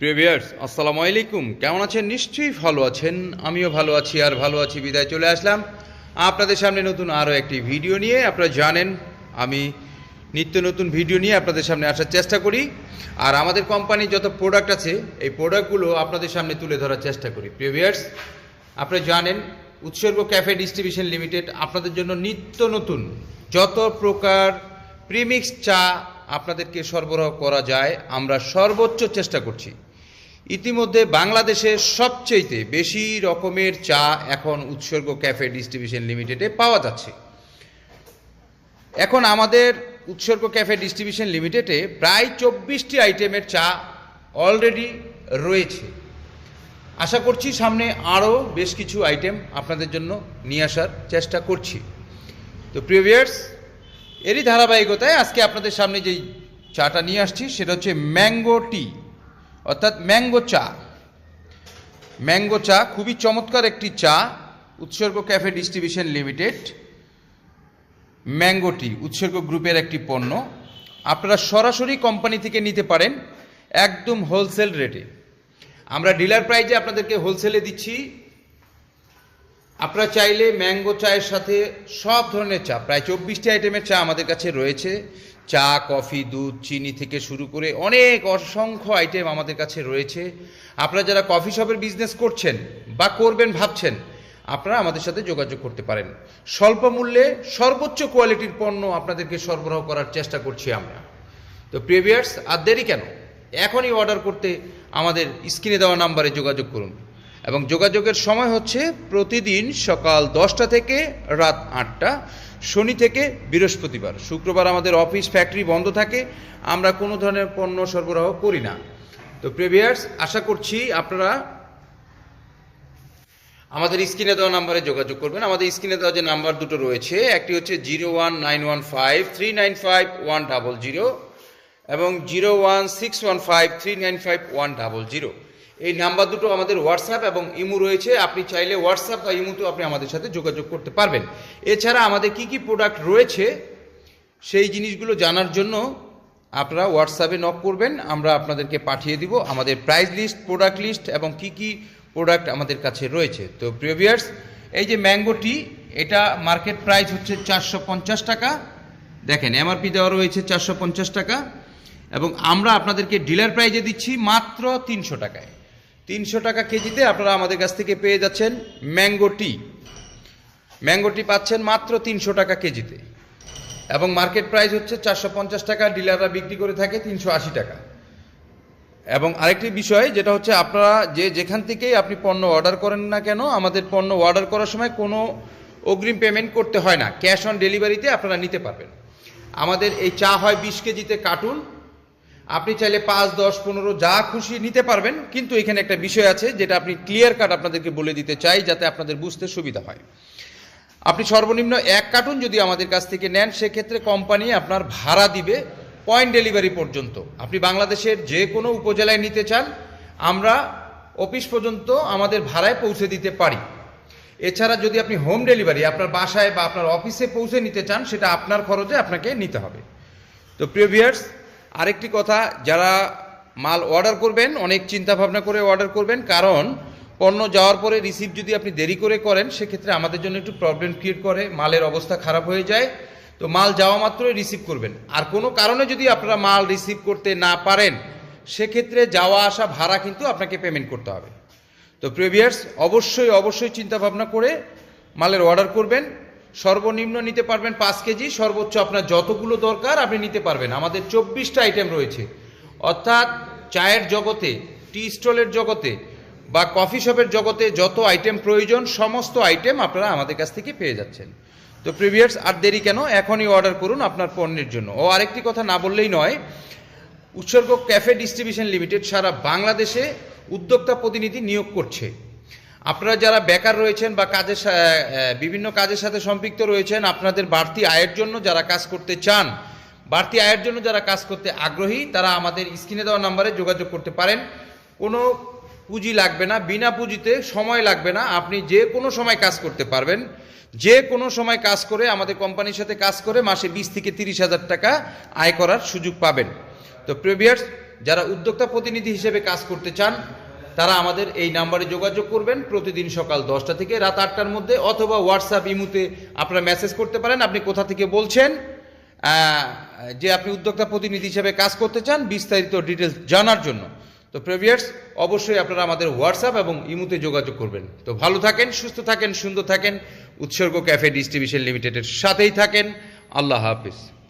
প্রিয় ভিউয়ার্স, আসসালামু আলাইকুম। কেমন আছেন? নিশ্চয়ই ভালো আছেন। আমিও ভালো আছি আর ভালো আছি। বিদায় চলে আসলাম। আপনাদের সামনে নতুন আরও একটি ভিডিও নিয়ে। আপনারা জানেন, আমি নিত্য নতুন ভিডিও নিয়ে আপনাদের সামনে আসার চেষ্টা করি। আর আমাদের কোম্পানির যত প্রোডাক্ট আছে, এই প্রোডাক্টগুলো আপনাদের সামনে তুলে ধরার চেষ্টা করি। প্রিয় ভিউয়ার্স, আপনারা জানেন, উৎসর্গ ক্যাফে ডিস্ট্রিবিউশন লিমিটেড আপনাদের জন্য নিত্য নতুন যত প্রকার প্রিমিক্স চা আপনাদেরকে সরবরাহ করা যায়, আমরা সর্বোচ্চ চেষ্টা করছি। ইতিমধ্যে বাংলাদেশে সবচেয়েতে বেশি রকমের চা এখন উৎসর্গ ক্যাফে ডিস্ট্রিবিউশন লিমিটেডে পাওয়া যাচ্ছে। এখন আমাদের উৎসর্গ ক্যাফে ডিস্ট্রিবিউশন লিমিটেডে প্রায় চব্বিশটি আইটেমের চা অলরেডি রয়েছে। আশা করছি সামনে আরও বেশ কিছু আইটেম আপনাদের জন্য নিয়ে আসার চেষ্টা করছি। তো প্রিভিয়ার্স এরই ধারাবাহিকতায় আজকে আপনাদের সামনে যেই চাটা নিয়ে আসছি সেটা হচ্ছে ম্যাঙ্গো টি। অর্থাৎ ম্যাঙ্গো চা। ম্যাঙ্গো চা খুবই চমৎকার একটি চা, উৎসর্গ ক্যাফে ডিস্ট্রিবিউশন লিমিটেড। ম্যাঙ্গোটি উৎসর্গ গ্রুপের একটি পণ্য। আপনারা সরাসরি কোম্পানি থেকে নিতে পারেন একদম হোলসেল রেটে। আমরা ডিলার প্রাইজে আপনাদেরকে হোলসেলে দিচ্ছি আপনারা চাইলে ম্যাঙ্গো চায়ের সাথে সব ধরনের চা, প্রায় চব্বিশটি আইটেমের চা আমাদের কাছে রয়েছে। চা, কফি, দুধ, চিনি থেকে শুরু করে অনেক অসংখ্য আইটেম আমাদের কাছে রয়েছে। আপনারা যারা কফি শপের বিজনেস করছেন বা করবেন ভাবছেন, আপনারা আমাদের সাথে যোগাযোগ করতে পারেন। স্বল্প মূল্যে সর্বোচ্চ কোয়ালিটির পণ্য আপনাদেরকে সরবরাহ করার চেষ্টা করছি আমরা। তো প্রিভিয়ার্স আর দেরি কেন? এখনই অর্ডার করতে আমাদের স্ক্রিনে দেওয়া নাম্বারে যোগাযোগ করুন। এবং যোগাযোগের সময় হচ্ছে প্রতিদিন সকাল দশটা থেকে রাত আটটা, শনি থেকে বৃহস্পতিবার। শুক্রবার আমাদের অফিস, ফ্যাক্টরি বন্ধ থাকে, আমরা কোনো ধরনের পণ্য সরবরাহ করি না। তো প্রিভিয়ার্স আশা করছি আপনারা আমাদের স্ক্রিনে দেওয়া নাম্বারে যোগাযোগ করবেন। আমাদের স্ক্রিনে দেওয়া যে নাম্বার দুটো রয়েছে, একটি হচ্ছে zero one nine one five three nine five one double zero এবং zero one six one five three nine five one double zero. এই নাম্বার দুটো আমাদের হোয়াটসঅ্যাপ এবং ইমু রয়েছে। আপনি চাইলে হোয়াটসঅ্যাপ বা ইমুতেও আপনি আমাদের সাথে যোগাযোগ করতে পারবেন। এছাড়া আমাদের কি কি প্রোডাক্ট রয়েছে, সেই জিনিসগুলো জানার জন্য আপনারা হোয়াটসঅ্যাপে নক করবেন। আমরা আপনাদেরকে পাঠিয়ে দিব আমাদের প্রাইস লিস্ট প্রোডাক্ট লিস্ট এবং কি কি প্রোডাক্ট আমাদের কাছে রয়েছে। তো প্রিভিয়ার্স এই যে ম্যাঙ্গো টি এটা মার্কেট প্রাইস হচ্ছে চারশো পঞ্চাশ টাকা। দেখেন এমআরপি দেওয়া রয়েছে চারশো পঞ্চাশ টাকা এবং আমরা আপনাদেরকে ডিলার প্রাইজে দিচ্ছি মাত্র তিনশো টাকায়। তিনশো টাকা কেজিতে আপনারা আমাদের কাছ থেকে পেয়ে যাচ্ছেন ম্যাঙ্গো টি। ম্যাঙ্গো টি পাচ্ছেন মাত্র তিনশো টাকা কেজিতে। এবং মার্কেট প্রাইস হচ্ছে চারশো পঞ্চাশ টাকা, ডিলাররা বিক্রি করে থাকে তিনশো আশি টাকা। এবং আরেকটি বিষয়, যেটা হচ্ছে আপনারা যে যেখান থেকেই আপনি পণ্য অর্ডার করেন না কেন, আমাদের পণ্য অর্ডার করার সময় কোনো অগ্রিম পেমেন্ট করতে হয় না। ক্যাশ অন ডেলিভারিতে আপনারা নিতে পারবেন। আমাদের এই চা হয় বিশ কেজিতে কার্টুন আপনি চাইলে পাঁচ, দশ, পনেরো, যা খুশি নিতে পারবেন, কিন্তু এখানে একটা বিষয় আছে যেটা আপনি ক্লিয়ার কাট আপনাদেরকে বলে দিতে চাই যাতে আপনাদের বুঝতে সুবিধা হয়। আপনি সর্বনিম্ন এক কার্টুন যদি আমাদের কাছ থেকে নেন, সেক্ষেত্রে কোম্পানি আপনার ভাড়া দিবে পয়েন্ট ডেলিভারি পর্যন্ত। আপনি বাংলাদেশের যে কোনো উপজেলায় নিতে চান, আমরা অফিস পর্যন্ত আমাদের ভাড়ায় পৌঁছে দিতে পারি। এছাড়া যদি আপনি হোম ডেলিভারি আপনার বাসায় বা আপনার অফিসে পৌঁছে নিতে চান, সেটা আপনার খরচে আপনাকে নিতে হবে। তো প্রিয় ভিউয়ার্স আরেকটি কথা, যারা মাল অর্ডার করবেন, অনেক চিন্তা ভাবনা করে অর্ডার করবেন, কারণ পণ্য যাওয়ার পরে রিসিভ যদি আপনি দেরি করে করেন, সেক্ষেত্রে আমাদের জন্য একটু প্রবলেম ক্রিয়েট করে, মালের অবস্থা খারাপ হয়ে যায়। তো মাল যাওয়া মাত্রই রিসিভ করবেন। আর কোনো কারণে যদি আপনারা মাল রিসিভ করতে না পারেন, সেক্ষেত্রে যাওয়া আসা ভাড়া কিন্তু আপনাকে পেমেন্ট করতে হবে। তো প্রিভিয়ার্স অবশ্যই অবশ্যই চিন্তা ভাবনা করে মালের অর্ডার করবেন। সর্বনিম্ন নিতে পারবেন পাঁচ কেজি, সর্বোচ্চ আপনার যতগুলো দরকার আপনি নিতে পারবেন। আমাদের চব্বিশটা আইটেম রয়েছে। অর্থাৎ চায়ের জগতে টি স্টলের জগতে বা কফি শপের জগতে যত আইটেম প্রয়োজন, সমস্ত আইটেম আপনারা আমাদের কাছ থেকে পেয়ে যাচ্ছেন। তো প্রিভিয়ার্স আর দেরি কেন? এখনই অর্ডার করুন আপনার পণ্যের জন্য। ও আরেকটি কথা না বললেই নয়, উৎসর্গ ক্যাফে ডিস্ট্রিবিউশন লিমিটেড সারা বাংলাদেশে উদ্যোক্তা প্রতিনিধি নিয়োগ করছে। আপনারা যারা বেকার রয়েছেন বা কাজের বিভিন্ন কাজের সাথে সম্পৃক্ত রয়েছেন, আপনাদের বাড়তি আয়ের জন্য যারা কাজ করতে চান, বাড়তি আয়ের জন্য যারা কাজ করতে আগ্রহী, তারা আমাদের স্ক্রিনে দেওয়া নাম্বারে যোগাযোগ করতে পারেন। কোনো পুঁজি লাগবে না, বিনা পুঁজিতে সময় লাগবে না। আপনি যে কোনো সময় কাজ করতে পারবেন। যে কোনো সময় কাজ করে, আমাদের কোম্পানির সাথে কাজ করে মাসে বিশ থেকে তিরিশ হাজার টাকা আয় করার সুযোগ পাবেন। তো প্রিভিয়ার্স যারা উদ্যোক্তা প্রতিনিধি হিসেবে কাজ করতে চান তারা আমাদের এই নাম্বারে যোগাযোগ করবেন প্রতিদিন সকাল দশটা থেকে রাত আটটার মধ্যে অথবা হোয়াটসঅ্যাপ ইমুতে আপনারা মেসেজ করতে পারেন। আপনি কোথা থেকে বলছেন? যে আপনি উদ্যোক্তা প্রতিনিধি হিসেবে কাজ করতে চান, বিস্তারিত ডিটেলস জানার জন্য। তো প্রেভিয়ার্স অবশ্যই আপনারা আমাদের হোয়াটসঅ্যাপ এবং ইমুতে যোগাযোগ করবেন। তো ভালো থাকেন, সুস্থ থাকেন, সুন্দর থাকেন। উৎসর্গ ক্যাফে ডিস্ট্রিবিউশন লিমিটেডের সাথেই থাকেন। আল্লাহ হাফিজ।